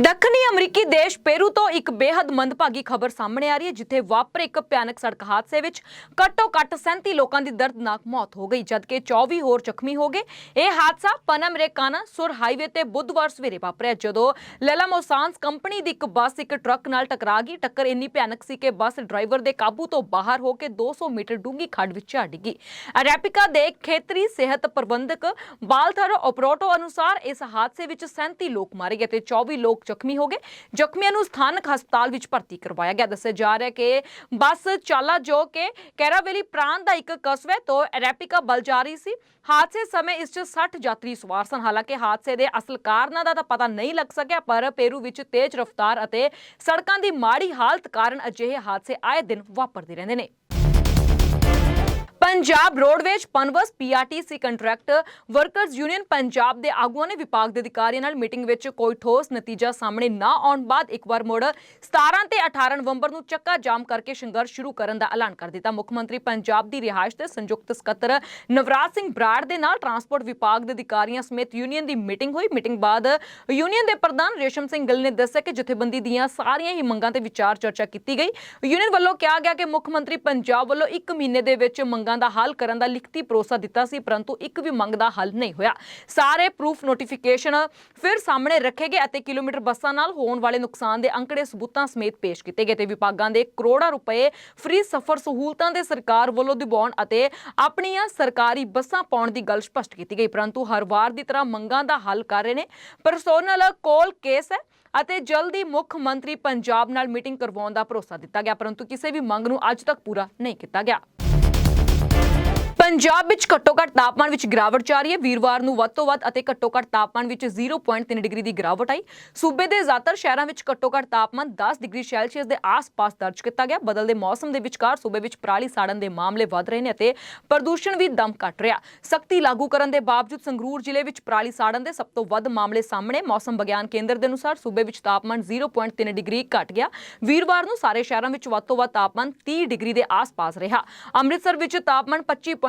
ਦੱਖਣੀ ਅਮਰੀਕੀ ਦੇਸ਼ ਪੇਰੂ ਤੋਂ ਇੱਕ ਬੇहद ਮੰਦਭਾਗੀ ਖਬਰ ਸਾਹਮਣੇ ਆ ਰਹੀ ਹੈ, ਜਿੱਥੇ ਵਾਪਰੇ ਇੱਕ ਭਿਆਨਕ ਸੜਕ ਹਾਦਸੇ ਵਿੱਚ ਘੱਟੋ-ਘੱਟ 37 ਲੋਕਾਂ ਦੀ ਦਰਦਨਾਕ ਮੌਤ ਹੋ ਗਈ, ਜਦਕਿ 24 ਹੋਰ ਜ਼ਖਮੀ ਹੋ ਗਏ। ਇਹ ਹਾਦਸਾ ਪਨਮਰੇਕਾਨਾ ਸੁਰ ਹਾਈਵੇ ਤੇ ਬੁੱਧਵਾਰ ਸਵੇਰੇ ਵਾਪਰਿਆ, ਜਦੋਂ ਲੈਲਾਮੋਸਾਂਸ ਕੰਪਨੀ ਦੀ ਇੱਕ ਬੱਸ ਇੱਕ ਟਰੱਕ ਨਾਲ ਟਕਰਾ ਗਈ। ਟੱਕਰ ਇੰਨੀ ਭਿਆਨਕ ਸੀ ਕਿ ਬੱਸ ਡਰਾਈਵਰ ਦੇ ਕਾਬੂ ਤੋਂ ਬਾਹਰ ਹੋ ਕੇ 200 ਮੀਟਰ ਡੂੰਘੀ ਖੱਡ ਵਿੱਚ ਜਾ ਡਿੱਗੀ। ਅਰੈਪਿਕਾ ਦੇ ਖੇਤਰੀ ਸਿਹਤ ਪ੍ਰਬੰਧਕ ਬਾਲਥਰ ਓਪਰੋਟੋ ਅਨੁਸਾਰ ਇਸ ਹਾਦਸੇ ਵਿੱਚ 37 ਲੋਕ ਮਾਰੇ ਗਏ ਤੇ 24 ਲੋਕ ਜ਼ਖਮੀ ਹੋ ਗਏ। ਜ਼ਖਮੀਆਂ ਨੂੰ ਸਥਾਨਕ ਹਸਪਤਾਲ ਵਿੱਚ ਭਰਤੀ ਕਰਵਾਇਆ ਗਿਆ। ਦੱਸਿਆ ਜਾ ਰਿਹਾ ਕਿ ਬੱਸ ਚਾਲਾ ਜੋ ਕਿ ਕੈਰਾਵੇਲੀ ਪ੍ਰਾਂਤ ਦਾ ਇੱਕ ਕਸਬੇ ਤੋਂ ਅਰੈਪਿਕਾ ਵੱਲ ਜਾ ਰਹੀ ਸੀ। ਹਾਦਸੇ ਸਮੇਂ ਇਸ 'ਚ 60 ਯਾਤਰੀ ਸਵਾਰ ਸਨ। ਹਾਲਾਂਕਿ ਹਾਦਸੇ ਦੇ ਅਸਲ ਕਾਰਨਾਂ ਦਾ ਤਾਂ ਪਤਾ ਨਹੀਂ ਲੱਗ ਸਕਿਆ, ਪਰ ਪੇਰੂ ਵਿੱਚ ਤੇਜ਼ ਰਫ਼ਤਾਰ ਅਤੇ ਸੜਕਾਂ ਦੀ ਮਾੜੀ ਹਾਲਤ ਕਾਰਨ ਅਜਿਹੇ ਹਾਦਸੇ ਆਏ ਦਿਨ ਵਾਪਰਦੇ ਰਹਿੰਦੇ ਨੇ। Punjab roadways Punbus PRTC contract workers union Punjab ਦੇ ਆਗੂਆਂ ਨੇ ਵਿਭਾਗ ਦੇ ਅਧਿਕਾਰੀਆਂ ਨਾਲ ਮੀਟਿੰਗ ਵਿੱਚ ਕੋਈ ਠੋਸ ਨਤੀਜਾ ਸਾਹਮਣੇ ਨਾ ਆਉਣ ਬਾਅਦ ਇੱਕ ਵਾਰ ਮੁੜ 17 ਤੇ 18 ਨਵੰਬਰ ਨੂੰ ਚੱਕਾ ਜਾਮ ਕਰਕੇ ਸੰਘਰਸ਼ ਸ਼ੁਰੂ ਕਰਨ ਦਾ ਐਲਾਨ ਕਰ ਦਿੱਤਾ। ਮੁੱਖ ਮੰਤਰੀ ਪੰਜਾਬ ਦੀ ਰਿਹਾਇਸ਼ ਦੇ ਸੰਯੁਕਤ ਸਕੱਤਰ ਨਵਰਾਜ ਸਿੰਘ ਬਰਾੜ ਦੇ ਨਾਲ ਟਰਾਂਸਪੋਰਟ ਵਿਭਾਗ ਦੇ ਅਧਿਕਾਰੀਆਂ ਸਮੇਤ ਯੂਨੀਅਨ ਦੀ ਮੀਟਿੰਗ ਹੋਈ। ਮੀਟਿੰਗ ਬਾਅਦ ਯੂਨੀਅਨ ਦੇ ਪ੍ਰਧਾਨ ਰੇਸ਼ਮ ਸਿੰਘ ਗਿੱਲ ਨੇ ਦੱਸਿਆ ਕਿ ਜਥੇਬੰਦੀ ਦੀਆਂ ਸਾਰੀਆਂ ਹੀ ਮੰਗਾਂ ਤੇ ਵਿਚਾਰ ਚਰਚਾ ਕੀਤੀ ਗਈ। ਯੂਨੀਅਨ ਵੱਲੋਂ ਕਿਹਾ ਗਿਆ ਕਿ ਮੁੱਖ ਮੰਤਰੀ ਪੰਜਾਬ ਵੱਲੋਂ 1 ਮਹੀਨੇ ਦੇ ਵਿੱਚ ਮੰਗਾਂ ਦਾ ਹੱਲ ਕਰਨ ਦਾ ਲਿਖਤੀ ਭਰੋਸਾ ਦਿੱਤਾ ਸੀ, ਪਰੰਤੂ ਇੱਕ ਵੀ ਮੰਗ ਦਾ ਹੱਲ ਨਹੀਂ ਹੋਇਆ। ਸਾਰੇ ਪ੍ਰੂਫ ਨੋਟੀਫਿਕੇਸ਼ਨ ਫਿਰ ਸਾਹਮਣੇ ਰੱਖੇ ਗਏ ਅਤੇ ਕਿਲੋਮੀਟਰ ਬੱਸਾਂ ਨਾਲ ਹੋਣ ਵਾਲੇ ਨੁਕਸਾਨ ਦੇ ਅੰਕੜੇ ਸਬੂਤਾਂ ਸਮੇਤ ਪੇਸ਼ ਕੀਤੇ ਗਏ ਤੇ ਵਿਭਾਗਾਂ ਦੇ ਕਰੋੜਾਂ ਰੁਪਏ ਫ੍ਰੀ ਸਫ਼ਰ ਸਹੂਲਤਾਂ ਦੇ ਸਰਕਾਰ ਵੱਲੋਂ ਦਿਵਾਉਣ ਅਤੇ ਆਪਣੀਆਂ ਸਰਕਾਰੀ ਬੱਸਾਂ ਪਾਉਣ ਦੀ ਗੱਲ ਸਪਸ਼ਟ ਕੀਤੀ ਗਈ। ਪਰੰਤੂ ਹਰ ਵਾਰ ਦੀ ਤਰ੍ਹਾਂ ਮੰਗਾਂ ਦਾ ਹੱਲ ਕਰ ਰਹੇ ਨੇ। ਪਰਸੋਨਲ ਕੋਲ ਕੇਸ ਹੈ ਅਤੇ ਜਲਦੀ ਮੁੱਖ ਮੰਤਰੀ ਪੰਜਾਬ ਨਾਲ ਮੀਟਿੰਗ ਕਰਵਾਉਣ ਦਾ ਭਰੋਸਾ ਦਿੱਤਾ ਗਿਆ, ਪਰੰਤੂ ਕਿਸੇ ਵੀ ਮੰਗ ਨੂੰ ਅੱਜ ਤੱਕ ਪੂਰਾ ਨਹੀਂ ਕੀਤਾ ਗਿਆ। ਪੰਜਾਬ ਵਿੱਚ ਘੱਟੋ-ਘੱਟ ਤਾਪਮਾਨ ਵਿੱਚ ਗਿਰਾਵਟ ਜਾ ਰਹੀ ਹੈ। ਵੀਰਵਾਰ ਨੂੰ ਵੱਧ ਤੋਂ ਵੱਧ ਅਤੇ ਘੱਟੋ-ਘੱਟ ਤਾਪਮਾਨ ਵਿੱਚ 0.3 ਡਿਗਰੀ ਦੀ ਗਿਰਾਵਟ ਆਈ। ਸੂਬੇ ਦੇ ਜ਼ਿਆਦਾਤਰ ਸ਼ਹਿਰਾਂ ਵਿੱਚ ਘੱਟੋ-ਘੱਟ ਤਾਪਮਾਨ 10 ਡਿਗਰੀ ਸੈਲਸੀਅਸ ਦੇ ਆਸ-ਪਾਸ ਦਰਜ ਕੀਤਾ ਗਿਆ। ਬਦਲਦੇ ਮੌਸਮ ਦੇ ਵਿਚਕਾਰ ਸੂਬੇ ਵਿੱਚ ਪਰਾਲੀ ਸਾੜਨ ਦੇ ਮਾਮਲੇ ਵੱਧ ਰਹੇ ਨੇ ਅਤੇ ਪ੍ਰਦੂਸ਼ਣ ਵੀ ਦਮ ਘਟ ਰਿਹਾ। ਸਖਤੀ ਲਾਗੂ ਕਰਨ ਦੇ ਬਾਵਜੂਦ ਸੰਗਰੂਰ ਜ਼ਿਲ੍ਹੇ ਵਿੱਚ ਪਰਾਲੀ ਸਾੜਨ ਦੇ ਸਭ ਤੋਂ ਵੱਧ ਮਾਮਲੇ ਸਾਹਮਣੇ। ਮੌਸਮ ਵਿਗਿਆਨ ਕੇਂਦਰ ਦੇ ਅਨੁਸਾਰ ਸੂਬੇ ਵਿੱਚ ਤਾਪਮਾਨ 0.3 ਡਿਗਰੀ ਘਟ ਗਿਆ। ਵੀਰਵਾਰ ਨੂੰ ਸਾਰੇ ਸ਼ਹਿਰਾਂ ਵਿੱਚ ਵੱਧ ਤੋਂ ਵੱਧ ਤਾਪਮਾਨ 30 ਡਿਗਰੀ ਦੇ ਆਸ-ਪਾਸ ਰਿਹਾ। ਅੰਮ੍ਰਿਤਸਰ ਵਿੱਚ ਤਾਪਮਾਨ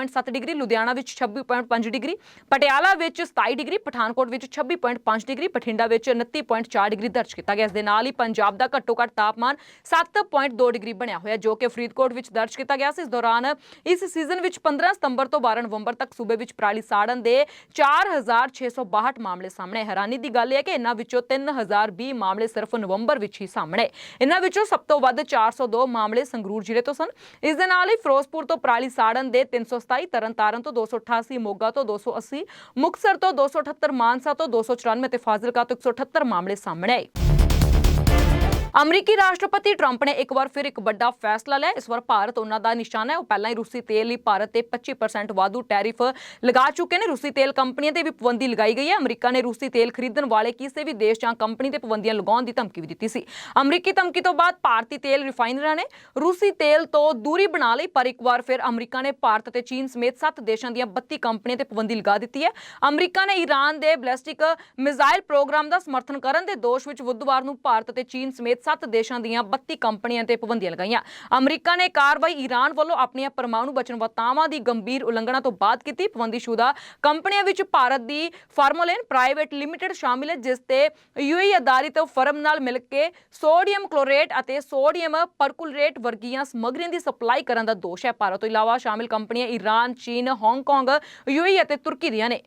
25.7 ਡਿਗਰੀ, ਲੁਧਿਆਣਾ ਵਿੱਚ 26.5 ਡਿਗਰੀ, ਪਟਿਆਲਾ ਵਿੱਚ 27 ਡਿਗਰੀ, ਪਠਾਨਕੋਟ ਵਿੱਚ 26.5 ਡਿਗਰੀ, ਬਠਿੰਡਾ ਵਿੱਚ 29.4 ਡਿਗਰੀ ਦਰਜ ਕੀਤਾ ਗਿਆ। ਇਸ ਦੇ ਨਾਲ ਹੀ ਪੰਜਾਬ ਦਾ ਘੱਟੋ ਘੱਟ ਤਾਪਮਾਨ 7.2 ਡਿਗਰੀ ਬਣਿਆ ਹੋਇਆ, ਜੋ ਕਿ ਫਰੀਦਕੋਟ ਵਿੱਚ ਦਰਜ ਕੀਤਾ ਗਿਆ ਸੀ। ਇਸ ਦੌਰਾਨ ਇਸ ਸੀਜ਼ਨ ਵਿੱਚ 15 ਸਤੰਬਰ ਤੋਂ 12 ਨਵੰਬਰ ਤੱਕ ਸੂਬੇ ਵਿੱਚ ਪਰਾਲੀ ਸਾੜਨ ਦੇ 4662 ਮਾਮਲੇ ਸਾਹਮਣੇ ਹੈਰਾਨੀ ਦੀ ਗੱਲ ਇਹ ਹੈ ਕਿ ਇਹਨਾਂ ਵਿੱਚੋਂ 3020 ਮਾਮਲੇ ਸਿਰਫ ਨਵੰਬਰ ਵਿੱਚ ਹੀ ਸਾਹਮਣੇ ਇਹਨਾਂ ਵਿੱਚੋਂ ਸਭ ਤੋਂ ਵੱਧ 402 ਮਾਮਲੇ ਸੰਗਰੂਰ ਜ਼ਿਲ੍ਹੇ ਤੋਂ ਸਨ। ਇਸ ਦੇ ਨਾਲ ਹੀ ਫਿਰੋਜ਼ਪੁਰ ਤੋਂ ਪਰਾਲੀ ਸਾੜਨ ਦੇ 327 ਤਰਨਤਾਰਨ ਤੋਂ 288 ਮੋਗਾ ਤੋਂ 280 ਮੁਕਤਸਰ ਤੋਂ 278 ਮਾਨਸਾ ਤੋਂ 294 ਤੇ ਫਾਜ਼ਿਲਕਾ ਤੋਂ 178 ਮਾਮਲੇ ਸਾਹਮਣੇ ਆਏ। ਅਮਰੀਕੀ ਰਾਸ਼ਟਰਪਤੀ ਟਰੰਪ ਨੇ ਇੱਕ ਵਾਰ ਫਿਰ ਇੱਕ ਵੱਡਾ ਫੈਸਲਾ ਲਿਆ। ਇਸ ਵਾਰ ਭਾਰਤ ਉਹਨਾਂ ਦਾ ਨਿਸ਼ਾਨਾ ਹੈ। ਉਹ ਪਹਿਲਾਂ ਹੀ ਰੂਸੀ ਤੇਲ ਲਈ ਭਾਰਤ ਤੇ 25% ਵਾਧੂ ਟੈਰਿਫ ਲਗਾ ਚੁੱਕੇ ਨੇ। ਰੂਸੀ ਤੇਲ ਕੰਪਨੀਆਂ ਤੇ ਵੀ ਪਾਬੰਦੀ ਲਗਾਈ ਗਈ ਹੈ। ਅਮਰੀਕਾ ਨੇ ਰੂਸੀ ਤੇਲ ਖਰੀਦਣ ਵਾਲੇ ਕਿਸੇ ਵੀ ਦੇਸ਼ ਜਾਂ ਕੰਪਨੀ ਤੇ ਪਾਬੰਦੀਆਂ ਲਗਾਉਣ ਦੀ ਧਮਕੀ ਵੀ ਦਿੱਤੀ ਸੀ। ਅਮਰੀਕੀ ਧਮਕੀ ਤੋਂ ਬਾਅਦ ਭਾਰਤੀ ਤੇਲ ਰਿਫਾਈਨਰਾਂ ਨੇ ਰੂਸੀ ਤੇਲ ਤੋਂ ਦੂਰੀ ਬਣਾ ਲਈ, ਪਰ ਇੱਕ ਵਾਰ ਫਿਰ ਅਮਰੀਕਾ ਨੇ ਭਾਰਤ ਅਤੇ ਚੀਨ ਸਮੇਤ 7 ਦੇਸ਼ਾਂ ਦੀਆਂ 32 ਕੰਪਨੀਆਂ ਤੇ ਪਾਬੰਦੀ ਲਗਾ ਦਿੱਤੀ ਹੈ। ਅਮਰੀਕਾ ਨੇ ਈਰਾਨ ਦੇ ਬੈਲਿਸਟਿਕ ਮਿਜ਼ਾਈਲ ਪ੍ਰੋਗਰਾਮ ਦਾ ਸਮਰਥਨ ਕਰਨ ਦੇ ਦੋਸ਼ ਵਿੱਚ ਬੁੱਧਵਾਰ ਨੂੰ ਭਾਰਤ ਅਤੇ ਚੀਨ ਸਮੇਤ 7 ਦੇਸ਼ਾਂ ਦੀਆਂ 32 ਕੰਪਨੀਆਂ ਤੇ ਪਾਬੰਦੀਆਂ ਲਗਾਈਆਂ। ਅਮਰੀਕਾ ਨੇ ਕਾਰਵਾਈ ਈਰਾਨ ਵੱਲੋਂ ਆਪਣੀਆਂ ਪਰਮਾਣੂ ਬਚਨਵਤਾਵਾਂ ਦੀ ਗੰਭੀਰ ਉਲੰਘਣਾ ਤੋਂ ਬਾਅਦ ਕੀਤੀ। ਪਾਬੰਦੀਸ਼ੁਦਾ ਕੰਪਨੀਆਂ ਵਿੱਚ ਭਾਰਤ ਦੀ ਫਾਰਮੋਲੇਨ ਪ੍ਰਾਈਵੇਟ ਲਿਮਟਿਡ ਸ਼ਾਮਿਲ ਹੈ, ਜਿਸ ਤੇ ਯੂਏਈ ਅਧਾਰਿਤ ਫਰਮ ਨਾਲ ਮਿਲ ਕੇ ਸੋਡੀਅਮ ਕਲੋਰੇਟ ਅਤੇ ਸੋਡੀਅਮ ਪਰਕੁਲਰੇਟ ਵਰਗੀਆਂ ਸਮੱਗਰੀਆਂ ਦੀ ਸਪਲਾਈ ਕਰਨ ਦਾ ਦੋਸ਼ ਹੈ। ਭਾਰਤ ਤੋਂ ਇਲਾਵਾ ਸ਼ਾਮਿਲ ਕੰਪਨੀਆਂ ਈਰਾਨ, ਚੀਨ, ਹਾਂਗਕਾਂਗ, ਯੂਏਈ ਅਤੇ ਤੁਰਕੀ ਦੀਆਂ ਨੇ।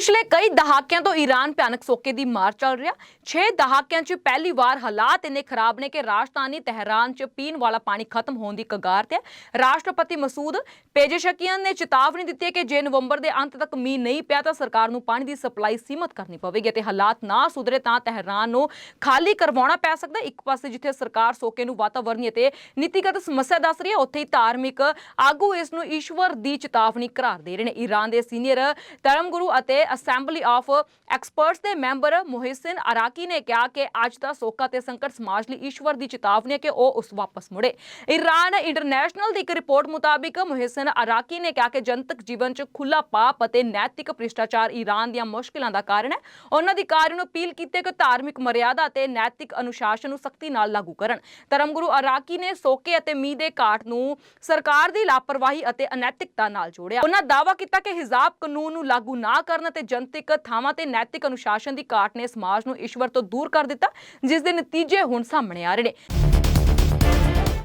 ਪਿਛਲੇ ਕਈ ਦਹਾਕਿਆਂ ਤੋਂ ਈਰਾਨ ਭਿਆਨਕ ਸੋਕੇ ਦੀ ਮਾਰ ਚੱਲ ਰਿਹਾ। 6 ਦਹਾਕਿਆਂ 'ਚ ਪਹਿਲੀ ਵਾਰ ਹਾਲਾਤ ਇੰਨੇ ਖਰਾਬ ਨੇ ਕਿ ਰਾਜਧਾਨੀ ਤਹਿਰਾਨ 'ਚ ਪੀਣ ਵਾਲਾ ਪਾਣੀ ਖਤਮ ਹੋਣ ਦੀ ਕਗਾਰ ਤੇ ਰਾਸ਼ਟਰਪਤੀ ਮਸੂਦ ਪੇਜੇਸ਼ਕੀਅਨ ਨੇ ਚੇਤਾਵਨੀ ਦਿੱਤੀ ਹੈ ਕਿ ਜੇ ਨਵੰਬਰ ਦੇ ਅੰਤ ਤੱਕ ਮੀਂਹ ਨਹੀਂ ਪਿਆ ਤਾਂ ਸਰਕਾਰ ਨੂੰ ਪਾਣੀ ਦੀ ਸਪਲਾਈ ਸੀਮਤ ਕਰਨੀ ਪਵੇਗੀ ਤੇ ਹਾਲਾਤ ਨਾ ਸੁਧਰੇ ਤਾਂ ਤਹਿਰਾਨ ਨੂੰ ਖਾਲੀ ਕਰਵਾਉਣਾ ਪੈ ਸਕਦਾ ਇੱਕ ਪਾਸੇ ਜਿੱਥੇ ਸਰਕਾਰ ਸੋਕੇ ਨੂੰ ਵਾਤਾਵਰਣੀ ਅਤੇ ਨੀਤੀਗਤ ਸਮੱਸਿਆ ਦੱਸ ਰਹੀ ਹੈ, ਉੱਥੇ ਹੀ ਧਾਰਮਿਕ ਆਗੂ ਇਸ ਨੂੰ ਈਸ਼ਵਰ ਦੀ ਚੇਤਾਵਨੀ ਕਰਾਰ ਦੇ ਰਹੇ ਨੇ। ਈਰਾਨ ਦੇ ਸੀਨੀਅਰ ਧਰਮ ਗੁਰੂ ਅਤੇ ਅਸੈਂਬਲੀ ਆਫ ਐਕਸਪਰਟਸ ਦੇ ਮੈਂਬਰ ਮੁਹਿਸਿਨ ਅਰਾਕੀ ਨੇ ਕਿਹਾ ਕਿ ਅੱਜ ਦਾ ਸੋਕਾ ਤੇ ਸੰਕਟ ਸਮਾਜ ਲਈ ਈਸ਼ਵਰ ਦੀ ਚੇਤਾਵਨੀ ਹੈ ਕਿ ਉਹ ਉਸ ਵਾਪਸ ਮੁੜੇ। ਇਰਾਨ ਇੰਟਰਨੈਸ਼ਨਲ ਦੀ ਇੱਕ ਰਿਪੋਰਟ ਮੁਤਾਬਿਕ ਮੁਹਿਸਿਨ ਅਰਾਕੀ ਨੇ ਕਿਹਾ ਕਿ ਜਨਤਕ ਜੀਵਨ 'ਚ ਖੁੱਲਾ ਪਾਪ ਅਤੇ ਨੈਤਿਕ ਭ੍ਰਿਸ਼ਟਾਚਾਰ ਈਰਾਨ ਦੀਆਂ ਮੁਸ਼ਕਲਾਂ ਦਾ ਕਾਰਨ ਹੈ। ਉਹਨਾਂ ਅਧਿਕਾਰੀ ਨੂੰ ਅਪੀਲ ਕੀਤੀ ਕਿ ਧਾਰਮਿਕ ਮਰਿਆਦਾ ਅਤੇ ਨੈਤਿਕ ਅਨੁਸ਼ਾਸਨ ਨੂੰ ਸਖਤੀ ਨਾਲ ਲਾਗੂ ਕਰਨ। ਧਰਮਗੁਰੂ ਅਰਾਕੀ ਨੇ ਸੋਕੇ ਅਤੇ ਮੀਂਹ ਦੇ ਘਾਟ ਨੂੰ ਸਰਕਾਰ ਦੀ ਲਾਪਰਵਾਹੀ ਅਤੇ ਅਨੈਤਿਕਤਾ ਨਾਲ ਜੋੜਿਆ। ਉਹਨਾਂ ਦਾਅਵਾ ਕੀਤਾ ਕਿ ਹਿਜ਼ਾਬ ਕਾਨੂੰਨ ਨੂੰ ਲਾਗੂ ਨਾ ਕਰਨ ਅਤੇ ਜਨਤਕ ਥਾਵਾਂ ਤੇ ਨੈਤਿਕ ਅਨੁਸ਼ਾਸਨ ਦੀ ਘਾਟ ਨੇ ਸਮਾਜ ਨੂੰ ਈਸ਼ਵਰ ਤੋਂ ਦੂਰ ਕਰ ਦਿੱਤਾ ਜਿਸ ਦੇ ਨਤੀਜੇ ਹੁਣ ਸਾਹਮਣੇ ਆ ਰਹੇ ਨੇ।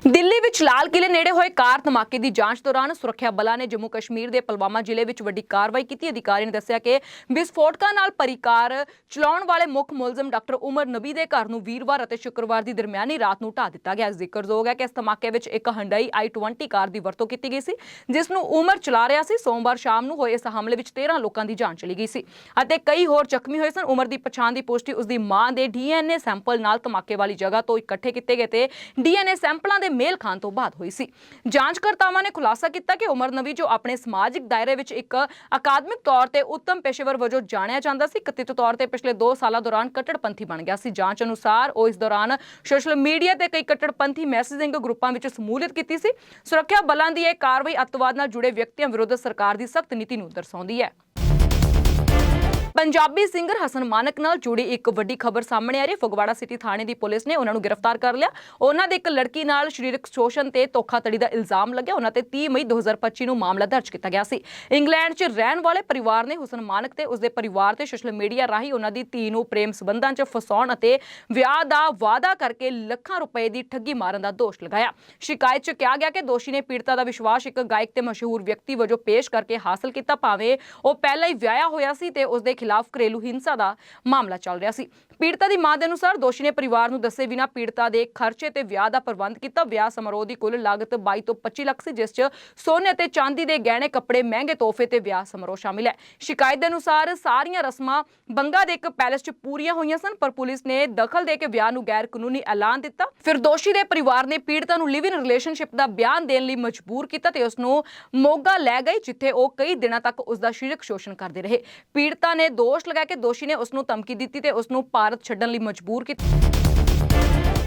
ਦਿੱਲੀ ਵਿੱਚ ਲਾਲ ਕਿਲੇ ਨੇੜੇ ਹੋਏ ਕਾਰ ਧਮਾਕੇ ਦੀ ਜਾਂਚ ਦੌਰਾਨ ਸੁਰੱਖਿਆ ਬਲਾਂ ਨੇ ਜੰਮੂ ਕਸ਼ਮੀਰ ਦੇ ਪੁਲਵਾਮਾ ਜ਼ਿਲ੍ਹੇ ਵਿੱਚ ਵੱਡੀ ਕਾਰਵਾਈ ਕੀਤੀ। ਅਧਿਕਾਰੀ ਨੇ ਦੱਸਿਆ ਕਿ ਵਿਸਫੋਟਕਾਂ ਨਾਲ ਭਰੀ ਕਾਰ ਚਲਾਉਣ ਵਾਲੇ ਮੁੱਖ ਮੁਲਜ਼ਮ ਡਾਕਟਰ ਉਮਰ ਨਬੀ ਦੇ ਘਰ ਨੂੰ ਵੀਰਵਾਰ ਅਤੇ ਸ਼ੁੱਕਰਵਾਰ ਦੀ ਦਰਮਿਆਨੀ ਰਾਤ ਨੂੰ ਢਾਹ ਦਿੱਤਾ ਗਿਆ। ਜ਼ਿਕਰਯੋਗ ਹੈ ਕਿ ਇਸ ਧਮਾਕੇ ਵਿੱਚ ਇੱਕ ਹੰਡਈ i20 ਕਾਰ ਦੀ ਵਰਤੋਂ ਕੀਤੀ ਗਈ ਸੀ, ਜਿਸ ਨੂੰ ਉਮਰ ਚਲਾ ਰਿਹਾ ਸੀ। ਸੋਮਵਾਰ ਸ਼ਾਮ ਨੂੰ ਹੋਏ ਇਸ ਹਮਲੇ ਵਿੱਚ 13 ਲੋਕਾਂ ਦੀ ਜਾਨ ਚਲੀ ਗਈ ਸੀ ਅਤੇ ਕਈ ਹੋਰ ਜ਼ਖਮੀ ਹੋਏ ਸਨ। ਉਮਰ ਦੀ ਪਛਾਣ ਦੀ ਪੁਸ਼ਟੀ ਉਸ ਦੀ ਮਾਂ ਦੇ ਡੀਐਨਏ ਸੈਂਪਲ ਨਾਲ ਧਮਾਕੇ ਵਾਲੀ ਜਗ੍ਹਾ ਤੋਂ ਇਕੱਠੇ ਕੀਤੇ ਗਏ ਤੇ ਡੀਐਨਏ ਸੈਂਪਲਾਂ ਦੇ ਮੇਲ ਖਾਣ ਤੋਂ ਬਾਅਦ ਹੋਈ ਸੀ। ਜਾਂਚਕਰਤਾਵਾਂ ਨੇ ਖੁਲਾਸਾ ਕੀਤਾ ਕਿ ਉਮਰ ਨਵੀ ਜੋ ਆਪਣੇ ਸਮਾਜਿਕ ਦਾਇਰੇ ਵਿੱਚ ਇੱਕ ਅਕਾਦਮਿਕ ਤੌਰ ਤੇ ਉੱਤਮ ਪੇਸ਼ੇਵਰ ਵਜੋਂ ਜਾਣਿਆ ਜਾਂਦਾ ਸੀ, ਕਥਿਤ ਤੌਰ ਤੇ ਪਿਛਲੇ 2 ਸਾਲਾਂ ਦੌਰਾਨ ਕੱਟੜਪੰਥੀ ਬਣ ਗਿਆ ਸੀ। ਜਾਂਚ ਅਨੁਸਾਰ ਉਹ ਇਸ ਦੌਰਾਨ ਸੋਸ਼ਲ ਮੀਡੀਆ ਤੇ ਕਈ ਕੱਟੜਪੰਥੀ ਮੈਸੇਜਿੰਗ ਗਰੁੱਪਾਂ ਵਿੱਚ ਸਮੂਲੀਅਤ ਕੀਤੀ ਸੀ। ਸੁਰੱਖਿਆ ਬਲਾਂ ਦੀ ਇਹ ਕਾਰਵਾਈ ਅੱਤਵਾਦ ਨਾਲ ਜੁੜੇ ਵਿਅਕਤੀਆਂ ਵਿਰੁੱਧ ਸਰਕਾਰ ਦੀ ਸਖਤ ਨੀਤੀ ਨੂੰ ਦਰਸਾਉਂਦੀ ਹੈ। ਪੰਜਾਬੀ ਸਿੰਗਰ ਹਸਨ ਮਾਨਕ ਨਾਲ ਜੁੜੀ ਇੱਕ ਵੱਡੀ ਖਬਰ ਸਾਹਮਣੇ ਆ ਰਹੀ ਹੈ। ਫਗਵਾੜਾ ਸਿਟੀ ਥਾਣੇ ਦੀ ਪੁਲਿਸ ਨੇ ਉਹਨਾਂ ਨੂੰ ਗ੍ਰਿਫਤਾਰ ਕਰ ਲਿਆ। ਉਹਨਾਂ ਦੇ ਇੱਕ ਲੜਕੀ ਨਾਲ ਸਰੀਰਕ ਸ਼ੋਸ਼ਣ ਤੇ ਧੋਖਾਧੜੀ ਦਾ ਇਲਜ਼ਾਮ ਲੱਗਿਆ। ਉਹਨਾਂ ਤੇ 30 ਮਈ 2025 ਨੂੰ ਮਾਮਲਾ ਦਰਜ ਕੀਤਾ ਗਿਆ ਸੀ। ਇੰਗਲੈਂਡ 'ਚ ਰਹਿਣ ਵਾਲੇ ਪਰਿਵਾਰ ਨੇ ਹੁਸਨ ਮਾਨਕ ਤੇ ਉਸਦੇ ਪਰਿਵਾਰ ਤੇ ਸੋਸ਼ਲ ਮੀਡੀਆ ਰਾਹੀਂ ਉਹਨਾਂ ਦੀ ਧੀ ਨੂੰ ਪ੍ਰੇਮ ਸਬੰਧਾਂ 'ਚ ਫਸਾਉਣ ਅਤੇ ਵਿਆਹ ਦਾ ਵਾਅਦਾ ਕਰਕੇ ਲੱਖਾਂ ਰੁਪਏ ਦੀ ਠੱਗੀ ਮਾਰਨ ਦਾ ਦੋਸ਼ ਲਗਾਇਆ। ਸ਼ਿਕਾਇਤ 'ਚ ਕਿਹਾ ਗਿਆ ਕਿ ਦੋਸ਼ੀ ਨੇ ਪੀੜਤਾ ਦਾ ਵਿਸ਼ਵਾਸ ਇੱਕ ਗਾਇਕ ਤੇ ਮਸ਼ਹੂਰ ਵਿਅਕਤੀ ਵਜੋਂ ਪੇਸ਼ ਕਰਕੇ ਹਾਸਲ ਕੀਤਾ। ਭਾਵੇਂ ਉਹ ਪਹਿਲਾਂ ਹੀ ਵਿਆਹਿਆ ਹੋਇਆ ਸੀ ਤੇ ਉਸਦੇ ਖਿਲਾਫ ਘਰੇਲੂ ਹਿੰਸਾ ਦਾ ਮਾਮਲਾ ਚੱਲ ਰਿਹਾ ਸੀ। ਪੀੜਤਾ ਦੀ ਮਾਂ ਦੇ ਅਨੁਸਾਰ ਦੋਸ਼ੀ ਨੇ ਪਰਿਵਾਰ ਨੂੰ ਦੱਸੇ ਬਿਨਾਂ ਪੀੜਤਾ ਦੇ ਖਰਚੇ ਤੇ ਵਿਆਹ ਦਾ ਪ੍ਰਬੰਧ ਕੀਤਾ। ਵਿਆਹ ਸਮਾਰੋਹ ਦੀ ਕੁੱਲ ਲਾਗਤ 22 ਤੋਂ 25 ਲੱਖ ਸੀ, ਜਿਸ 'ਚ ਸੋਨੇ ਅਤੇ ਚਾਂਦੀ ਦੇ ਗਹਿਣੇ, ਕੱਪੜੇ, ਮਹਿੰਗੇ ਤੋਹਫੇ ਤੇ ਵਿਆਹ ਸਮਾਰੋਹ ਸ਼ਾਮਿਲ ਹੈ। ਸ਼ਿਕਾਇਤ ਦੇ ਅਨੁਸਾਰ ਸਾਰੀਆਂ ਰਸਮਾਂ ਬੰਗਾ ਦੇ ਇੱਕ ਪੈਲੇਸ 'ਚ ਪੂਰੀਆਂ ਹੋਈਆਂ ਸਨ, ਪਰ ਪੁਲਿਸ ਨੇ ਦਖਲ ਦੇ ਕੇ ਵਿਆਹ ਨੂੰ ਗੈਰ ਕਾਨੂੰਨੀ ਐਲਾਨ ਦਿੱਤਾ। ਫਿਰ ਦੋਸ਼ੀ ਦੇ ਪਰਿਵਾਰ ਨੇ ਪੀੜਤਾ ਨੂੰ ਲਿਵ ਇਨ ਰਿਲੇਸ਼ਨਸ਼ਿਪ ਦਾ ਬਿਆਨ ਦੇਣ ਲਈ ਮਜਬੂਰ ਕੀਤਾ ਤੇ ਉਸ ਨੂੰ ਮੋਗਾ ਲੈ ਗਏ, ਜਿੱਥੇ ਉਹ ਕਈ ਦਿਨਾਂ ਤੱਕ ਉਸ ਦਾ ਸਰੀਰਕ ਸ਼ੋਸ਼ਣ ਕਰਦੇ ਰਹੇ। ਪੀੜਤਾ ਨੇ ਦੋਸ਼ ਲਗਾਇਆ ਕਿ ਦੋਸ਼ੀ ਨੇ ਉਸ ਨੂੰ ਧਮਕੀ ਦਿੱਤੀ ਤੇ ਉਸ ਨੂੰ ਭਾਰਤ ਛੱਡਣ ਲਈ ਮਜਬੂਰ ਕੀਤਾ।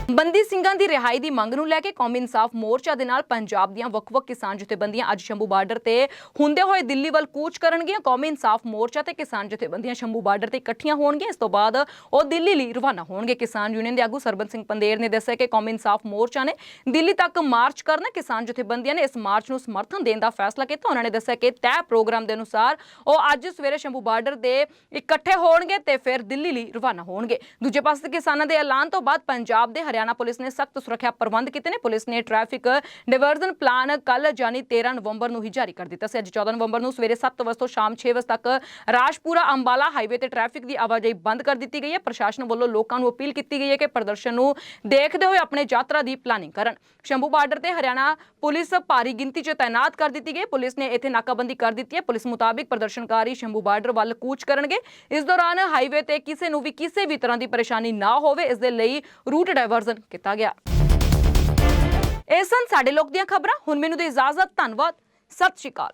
ਬੰਦੀ ਸਿੰਘਾਂ ਦੀ ਰਿਹਾਈ ਦੀ ਮੰਗ ਨੂੰ ਲੈ ਕੇ ਕੌਮੀ ਇਨਸਾਫ ਮੋਰਚਾ ਦੇ ਨਾਲ ਪੰਜਾਬ ਦੀਆਂ ਵੱਖ-ਵੱਖ ਕਿਸਾਨ ਜਥੇਬੰਦੀਆਂ ਅੱਜ ਸ਼ੰਭੂ ਬਾਰਡਰ ਤੇ ਹੁੰਦੇ ਹੋਏ ਦਿੱਲੀ ਵੱਲ ਕੂਚ ਕਰਨਗੀਆਂ। ਕੌਮੀ ਇਨਸਾਫ ਮੋਰਚਾ ਤੇ ਕਿਸਾਨ ਜਥੇਬੰਦੀਆਂ ਸ਼ੰਭੂ ਬਾਰਡਰ ਤੇ ਇਕੱਠੀਆਂ ਹੋਣਗੀਆਂ। ਇਸ ਤੋਂ ਬਾਅਦ ਉਹ ਦਿੱਲੀ ਲਈ ਰਵਾਨਾ ਹੋਣਗੇ। ਕਿਸਾਨ ਯੂਨੀਅਨ ਦੇ ਆਗੂ ਸਰਬਨ ਸਿੰਘ ਪੰਦੇਰ ਨੇ ਦੱਸਿਆ ਕਿ ਕੌਮੀ ਇਨਸਾਫ ਮੋਰਚਾ ਨੇ ਦਿੱਲੀ ਤੱਕ ਮਾਰਚ ਕਰਨਾ, ਕਿਸਾਨ ਜਥੇਬੰਦੀਆਂ ਨੇ ਇਸ ਮਾਰਚ ਨੂੰ ਸਮਰਥਨ ਦੇਣ ਦਾ ਫੈਸਲਾ ਕੀਤਾ। ਉਹਨਾਂ ਨੇ ਦੱਸਿਆ ਕਿ ਤੈਅ ਪ੍ਰੋਗਰਾਮ ਦੇ ਅਨੁਸਾਰ ਉਹ ਅੱਜ ਸਵੇਰੇ ਸ਼ੰਭੂ ਬਾਰਡਰ ਦੇ ਇਕੱਠੇ ਹੋਣਗੇ ਤੇ ਫਿਰ ਦਿੱਲੀ ਲਈ ਰਵਾਨਾ ਹੋਣਗੇ। ਦੂਜੇ ਪਾਸੇ ਕਿਸਾਨਾਂ ਦੇ ਐਲਾਨ ਤੋਂ ਬਾਅਦ ਪੰਜਾਬ ਦੇ ਹਰਿਆਣਾ ਪੁਲਿਸ ਨੇ ਸਖਤ ਸੁਰੱਖਿਆ ਪ੍ਰਬੰਧ ਕੀਤੇ ਨੇ। ਪੁਲਿਸ ਨੇ ਟ੍ਰੈਫਿਕ ਡਿਵਰਜ਼ਨ ਪਲਾਨ ਕੱਲ ਯਾਨੀ 13 ਨਵੰਬਰ ਨੂੰ ਹੀ ਜਾਰੀ ਕਰ ਦਿੱਤਾ ਸੀ। ਅੱਜ 14 ਨਵੰਬਰ ਨੂੰ ਸਵੇਰੇ 7 ਵਜੇ ਤੋਂ ਸ਼ਾਮ 6 ਵਜੇ ਤੱਕ ਰਾਜਪੁਰਾ, ਅੰਬਾਲਾ ਹਾਈਵੇ ਤੇ ਟ੍ਰੈਫਿਕ ਦੀ ਆਵਾਜਾਈ ਬੰਦ ਕਰ ਦਿੱਤੀ ਗਈ ਹੈ। ਪ੍ਰਸ਼ਾਸਨ ਵੱਲੋਂ ਲੋਕਾਂ ਨੂੰ ਅਪੀਲ ਕੀਤੀ ਗਈ ਹੈ ਕਿ ਪ੍ਰਦਰਸ਼ਨ ਨੂੰ ਦੇਖਦੇ ਹੋਏ ਆਪਣੇ ਯਾਤਰਾ ਦੀ ਪਲਾਨਿੰਗ ਕਰਨ। ਸ਼ੰਭੂ ਬਾਰਡਰ ਤੇ ਹਰਿਆਣਾ ਪੁਲਿਸ ਭਾਰੀ ਗਿਣਤੀ 'ਚ ਤਾਇਨਾਤ ਕਰ ਦਿੱਤੀ ਗਈ ਪੁਲਿਸ ਨੇ ਇੱਥੇ ਨਾਕਾਬੰਦੀ ਕਰ ਦਿੱਤੀ ਹੈ। ਪੁਲਿਸ ਮੁਤਾਬਿਕ ਪ੍ਰਦਰਸ਼ਨਕਾਰੀ ਸ਼ੰਭੂ ਬਾਰਡਰ ਵੱਲ ਕੂਚ ਕਰਨਗੇ। ਇਸ ਦੌਰਾਨ ਹਾਈਵੇ ਤੇ ਕਿਸੇ ਨੂੰ ਵੀ ਕਿਸੇ ਵੀ ਤਰ੍ਹਾਂ ਦੀ ਪਰੇਸ਼ਾਨੀ ਨਾ ਹੋਵੇ, ਇਸ ਦੇ ਲਈ ਰੂਟ ਡਾਇਵਰਜ਼ਨ ਕੀਤਾ ਗਿਆ। ਇਹ ਸਨ ਸਾਡੇ ਲੋਕ ਦੀਆਂ ਖਬਰਾਂ। ਹੁਣ ਮੈਨੂੰ ਦੀ ਇਜਾਜ਼ਤ, ਧੰਨਵਾਦ। ਸਤਿ ਸ਼੍ਰੀ ਅਕਾਲ।